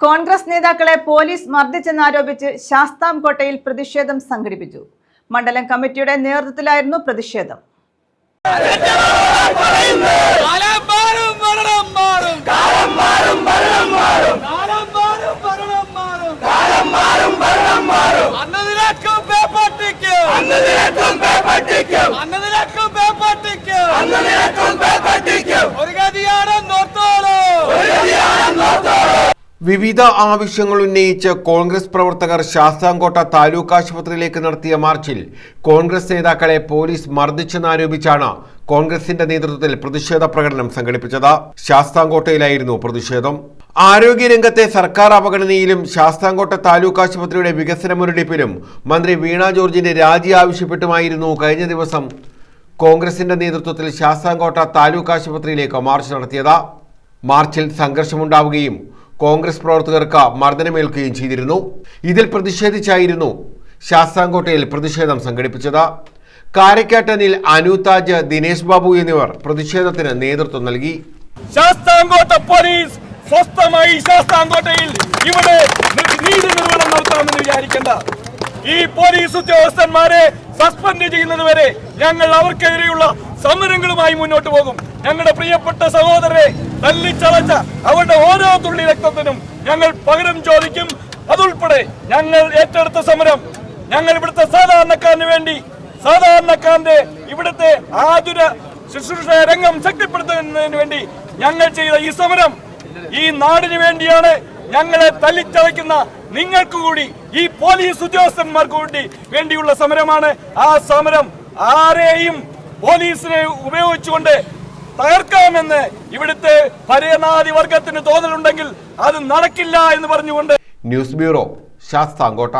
കോൺഗ്രസ് നേതാക്കളെ പോലീസ് മർദ്ദിച്ചെന്നാരോപിച്ച് ശാസ്താംകോട്ടയിൽ പ്രതിഷേധം സംഘടിപ്പിച്ചു. മണ്ഡലം കമ്മിറ്റിയുടെ നേതൃത്വത്തിലായിരുന്നു പ്രതിഷേധം. ഒരു ഗതിയാണെന്നോർത്തോളൂ ഒരു ഗതിയാണെന്നോർത്തോളൂ വിവിധ ആവശ്യങ്ങൾ ഉന്നയിച്ച് കോൺഗ്രസ് പ്രവർത്തകർ ശാസ്താംകോട്ട താലൂക്ക് ആശുപത്രിയിലേക്ക് നടത്തിയ മാർച്ചിൽ കോൺഗ്രസ് നേതാക്കളെ പോലീസ് മർദ്ദിച്ചെന്നാരോപിച്ചാണ് കോൺഗ്രസിന്റെ നേതൃത്വത്തിൽ പ്രതിഷേധ പ്രകടനം സംഘടിപ്പിച്ചത്. ശാസ്താംകോട്ടയിലായിരുന്നു പ്രതിഷേധം. ആരോഗ്യരംഗത്തെ സർക്കാർ അവഗണനയിലും ശാസ്താംകോട്ട താലൂക്ക് ആശുപത്രിയുടെ വികസന മുരടിപ്പിലും മന്ത്രി വീണ ജോർജിന്റെ രാജി ആവശ്യപ്പെട്ടുമായിരുന്നു കഴിഞ്ഞ ദിവസം കോൺഗ്രസിന്റെ നേതൃത്വത്തിൽ ശാസ്താംകോട്ട താലൂക്ക് ആശുപത്രിയിലേക്ക് മാർച്ച് നടത്തിയത്. മാർച്ചിൽ സംഘർഷമുണ്ടാവുകയും കോൺഗ്രസ് പ്രവർത്തകർക്ക് മർദ്ദനമേൽക്കുകയും ചെയ്തിരുന്നു. ഇതിൽ പ്രതിഷേധിച്ചായിരുന്നു ശാസ്താംകോട്ടയിൽ പ്രതിഷേധം സംഘടിപ്പിച്ചത്. കാരക്കാട്ടനിൽ അനുതാജ് ദിനേശ് ബാബു എന്നിവർ പ്രതിഷേധത്തിന് നേതൃത്വം നൽകി. ശാസ്താംകോട്ട പോലീസ് സ്വസ്ഥമായി ശാസ്താംകോട്ടയിൽ ഇവിടെ നീതി നിർവഹണം നടത്താമെന്ന് വിചാരിക്കേണ്ട. ഈ പോലീസ് ഉദ്യോഗസ്ഥന്മാരെ സസ്പെൻഡ് ചെയ്യുന്നത് വരെ ഞങ്ങൾ അവർക്കെതിരെയുള്ള സമരങ്ങളുമായി മുന്നോട്ട് പോകും. ഞങ്ങളുടെ പ്രിയപ്പെട്ട സഹോദരരെ തല്ലിച്ചളച്ച അവരുടെ ഓരോ തുള്ളി രക്തത്തിനും ഞങ്ങൾ പകരം ചോദിക്കും. അതുൾപ്പെടെ ഞങ്ങൾ ഏറ്റെടുത്ത സമരം ഞങ്ങൾ ഇവിടുത്തെ സാധാരണക്കാരന് വേണ്ടി സാധാരണക്കാരന്റെ ഇവിടുത്തെ ആതുര ശുശ്രൂഷ രംഗം ശക്തിപ്പെടുത്തുന്നതിന് വേണ്ടി ഞങ്ങൾ ചെയ്ത ഈ സമരം ഈ നാടിന് വേണ്ടിയാണ് ഞങ്ങളെ തല്ലിച്ചതയ്ക്കുന്ന നിങ്ങൾക്ക് കൂടി ഈ പോലീസ് ഉദ്യോഗസ്ഥന്മാർക്ക് കൂടി വേണ്ടിയുള്ള സമരമാണ്. ആ സമരം ആരെയും പോലീസിനെ ഉപയോഗിച്ചുകൊണ്ട് തകർക്കാമെന്ന് ഇവിടുത്തെ ഭരണാധി വർഗത്തിന് തോന്നലുണ്ടെങ്കിൽ അത് നടക്കില്ല എന്ന് പറഞ്ഞുകൊണ്ട് ന്യൂസ് ബ്യൂറോ ശാസ്താംകോട്ട.